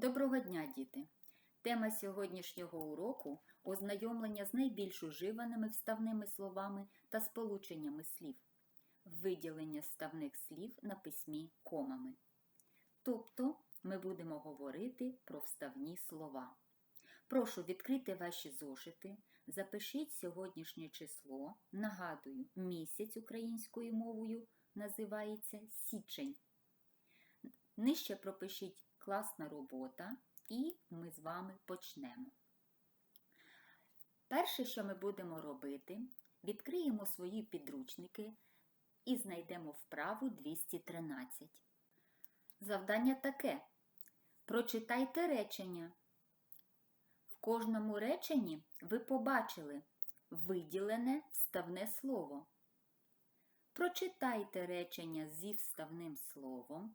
Доброго дня, діти! Тема сьогоднішнього уроку ознайомлення з найбільш уживаними вставними словами та сполученнями слів, виділення вставних слів на письмі комами. Тобто ми будемо говорити про вставні слова. Прошу відкрити ваші зошити, запишіть сьогоднішнє число. Нагадую, місяць українською мовою називається січень. Нижче пропишіть класна робота, і ми з вами почнемо. Перше, що ми будемо робити, відкриємо свої підручники і знайдемо вправу 213. Завдання таке: прочитайте речення. В кожному реченні ви побачили виділене вставне слово. Прочитайте речення зі вставним словом.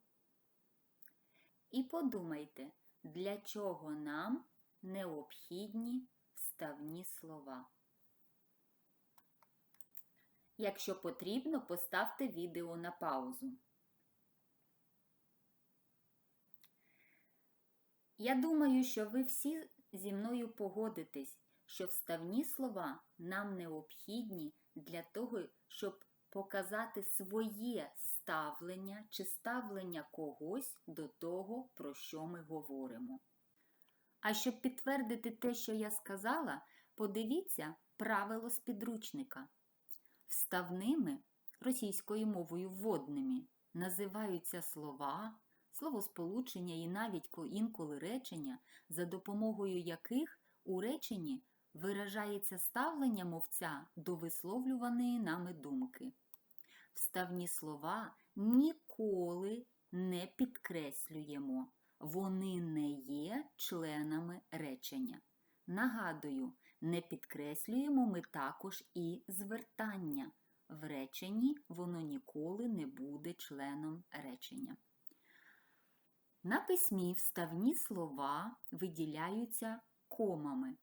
І подумайте, для чого нам необхідні вставні слова. Якщо потрібно, поставте відео на паузу. Я думаю, що ви всі зі мною погодитесь, що вставні слова нам необхідні для того, щоб показати своє ставлення чи ставлення когось до того, про що ми говоримо. А щоб підтвердити те, що я сказала, подивіться правило з підручника. Вставними російською мовою вводними називаються слова, словосполучення і навіть інколи речення, за допомогою яких у реченні виражається ставлення мовця до висловлюваної нами думки. Вставні слова ніколи не підкреслюємо, вони не є членами речення. Нагадую, не підкреслюємо ми також і звертання. В реченні воно ніколи не буде членом речення. На письмі вставні слова виділяються комами.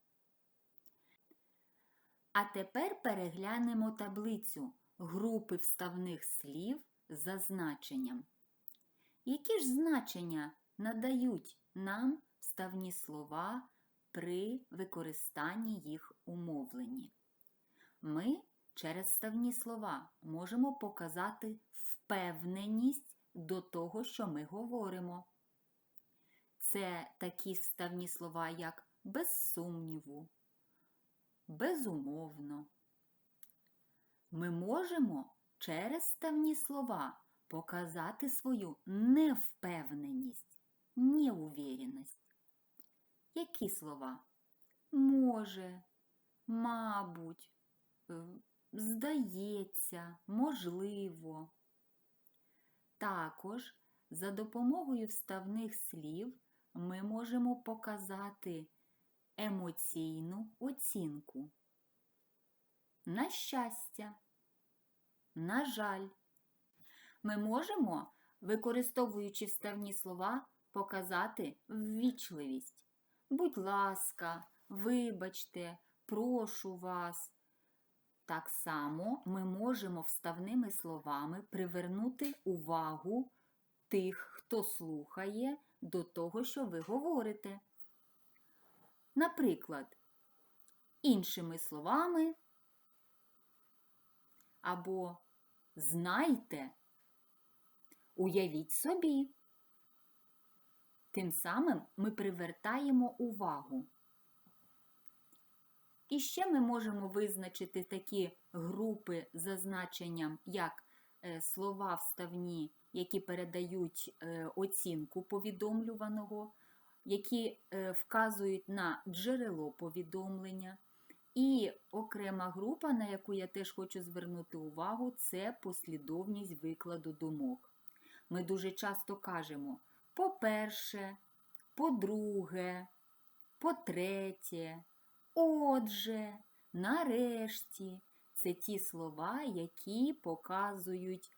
А тепер переглянемо таблицю групи вставних слів за значенням. Які ж значення надають нам вставні слова при використанні їх у мовленні? Ми через вставні слова можемо показати впевненість до того, що ми говоримо. Це такі вставні слова, як без сумніву, безумовно. Ми можемо через ставні слова показати свою невпевненість, неувіреність. Які слова? Може, мабуть, здається, можливо. Також за допомогою вставних слів ми можемо показати емоційну оцінку. На щастя, на жаль, ми можемо, використовуючи вставні слова, показати ввічливість. Будь ласка, вибачте, прошу вас. Так само ми можемо вставними словами привернути увагу тих, хто слухає, до того, що ви говорите. Наприклад, іншими словами або знайте, уявіть собі. Тим самим ми привертаємо увагу. І ще ми можемо визначити такі групи за значенням, як е, слова вставні, які передають е, оцінку повідомлюваного, які е, вказують на джерело повідомлення. І окрема група, на яку я теж хочу звернути увагу, це послідовність викладу думок. Ми дуже часто кажемо по-перше, по-друге, по-третє, отже, нарешті це ті слова, які показують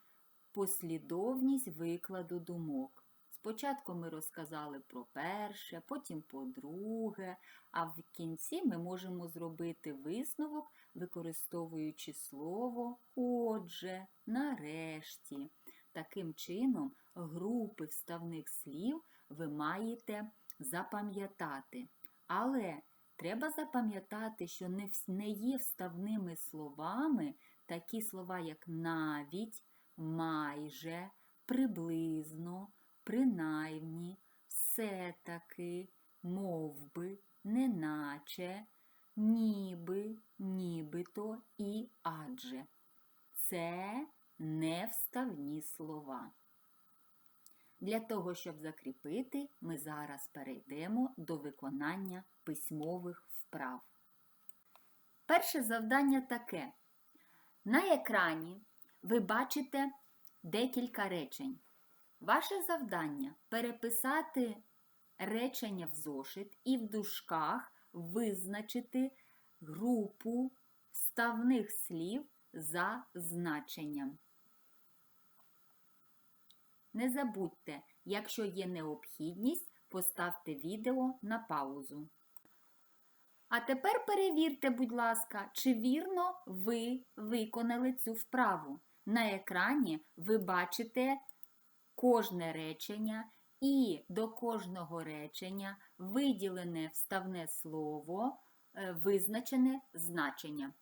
послідовність викладу думок. Спочатку ми розказали про перше, потім по друге, а в кінці ми можемо зробити висновок, використовуючи слово отже, нарешті. Таким чином, групи вставних слів ви маєте запам'ятати. Але треба запам'ятати, що не, є вставними словами такі слова, як навіть, майже, приблизно, принаймні, все-таки, мовби, неначе, ніби, нібито і адже. Це не вставні слова. Для того, щоб закріпити, ми зараз перейдемо до виконання письмових вправ. Перше завдання таке. На екрані ви бачите декілька речень. Ваше завдання переписати речення в зошит і в дужках визначити групу вставних слів за значенням. Не забудьте, якщо є необхідність, поставте відео на паузу. А тепер перевірте, будь ласка, чи вірно ви виконали цю вправу. На екрані ви бачите кожне речення і до кожного речення виділене вставне слово, е, визначене значення.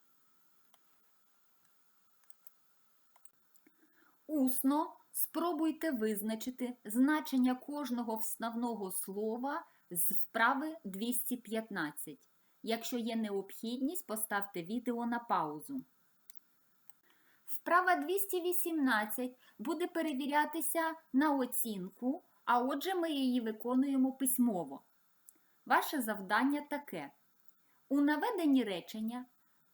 Усно спробуйте визначити значення кожного вставного слова з вправи 215. Якщо є необхідність, поставте відео на паузу. Вправа 218 буде перевірятися на оцінку, а отже, ми її виконуємо письмово. Ваше завдання таке: у наведенні речення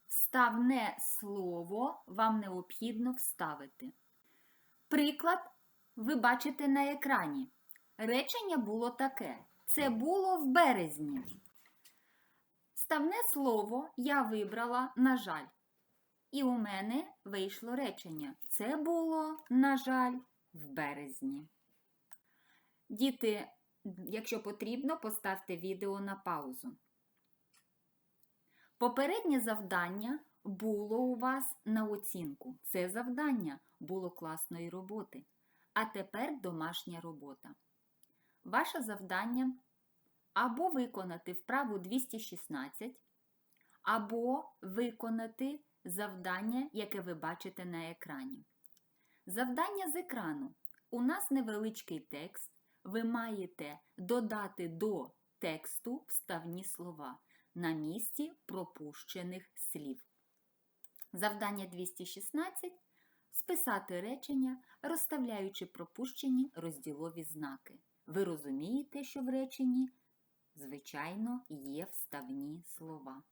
вставне слово вам необхідно вставити. Приклад ви бачите на екрані. Речення було таке: це було в березні. Вставне слово я вибрала, на жаль. І у мене вийшло речення. Це було, на жаль, в березні. Діти, якщо потрібно, поставте відео на паузу. Попереднє завдання було у вас на оцінку. Це завдання було класної роботи. А тепер домашня робота. Ваше завдання або виконати вправу 216, або виконати завдання, яке ви бачите на екрані. Завдання з екрану. У нас невеличкий текст. Ви маєте додати до тексту вставні слова на місці пропущених слів. Завдання 216 списати речення, розставляючи пропущені розділові знаки. Ви розумієте, що в реченні, звичайно, є вставні слова.